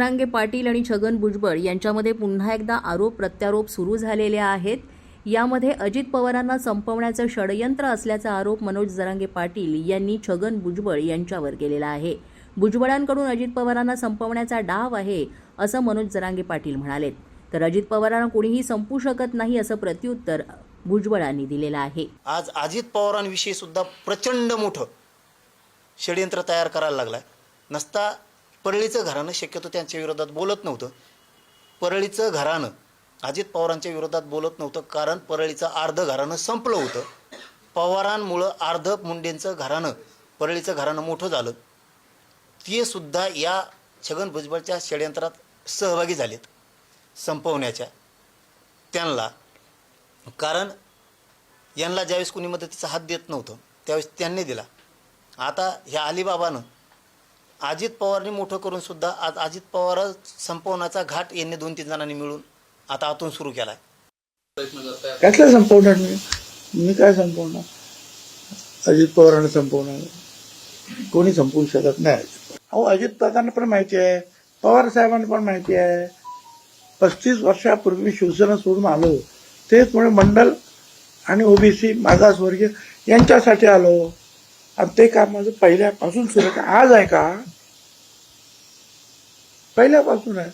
जरांगे पाटील आणि छगन भुजबळ यांच्यामध्ये पुन्हा एकदा आरोप प्रत्यारोप सुरू झालेले आहेत. यामध्ये अजित पवारांना संपवण्याचं षडयंत्र असल्याचा आरोप मनोज जरांगे पाटील यांनी छगन भुजबळ यांच्यावर केलेला आहे. भुजबळांकडून अजित पवारांना संपवण्याचा डाव आहे असं मनोज जरांगे पाटील म्हणालेत. तर अजित पवारांना कोणीही संपू शकत नाही असं प्रत्युत्तर भुजबळांनी दिलेलं आहे. आज अजित पवारांविषयी सुद्धा प्रचंड मोठं षडयंत्र तयार करायला लागलाय. नसता परळीचं घराणं शक्यतो त्यांच्या विरोधात बोलत नव्हतं. परळीचं घराणं अजित पवारांच्या विरोधात बोलत नव्हतं कारण परळीचं अर्ध घराणं संपलं होतं. पवारांमुळं अर्ध मुंडेंचं घराणं परळीचं घराणं मोठं झालं. ते सुद्धा या छगन भुजबळच्या षडयंत्रात सहभागी झालेत संपवण्याच्या. त्यांना कारण यांना ज्यावेळेस कुणी मदतीचा हात देत नव्हतं त्यावेळेस त्यांनी दिला. आता ह्या अलिबाबानं अजित पवारनी मोठं करून सुद्धा आज अजित पवार संपवण्याचा घाट यांनी दोन तीन जणांनी मिळून आता आतून सुरू केला आहे कसलं संपवणार मी? मी काय संपवणार? अजित पवारांना संपवणार. कोणी संपवू शकत नाही. अहो अजित पवारांना पण माहिती आहे. पवार साहेबांना पण माहिती आहे. पस्तीस वर्षापूर्वी शिवसेना सोडून आलो. तेच मुळे मंडल आणि ओबीसी मागासवर्गीय यांच्यासाठी आलो. आणि ते काम माझं पहिल्यापासून सुरू आहे का? आज आहे का? पहिल्यापासून आहे.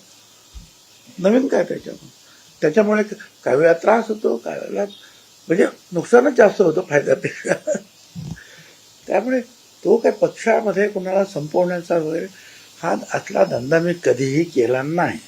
नवीन काय त्याच्यामुळे? त्याच्यामुळे काही वेळा त्रास होतो काही वेळेला म्हणजे नुकसानच जास्त होतं फायद्यापेक्षा. त्यामुळे तो काय पक्षामध्ये कोणाला संपवण्याचा वगैरे हा असला धंदा मी कधीही केला नाही.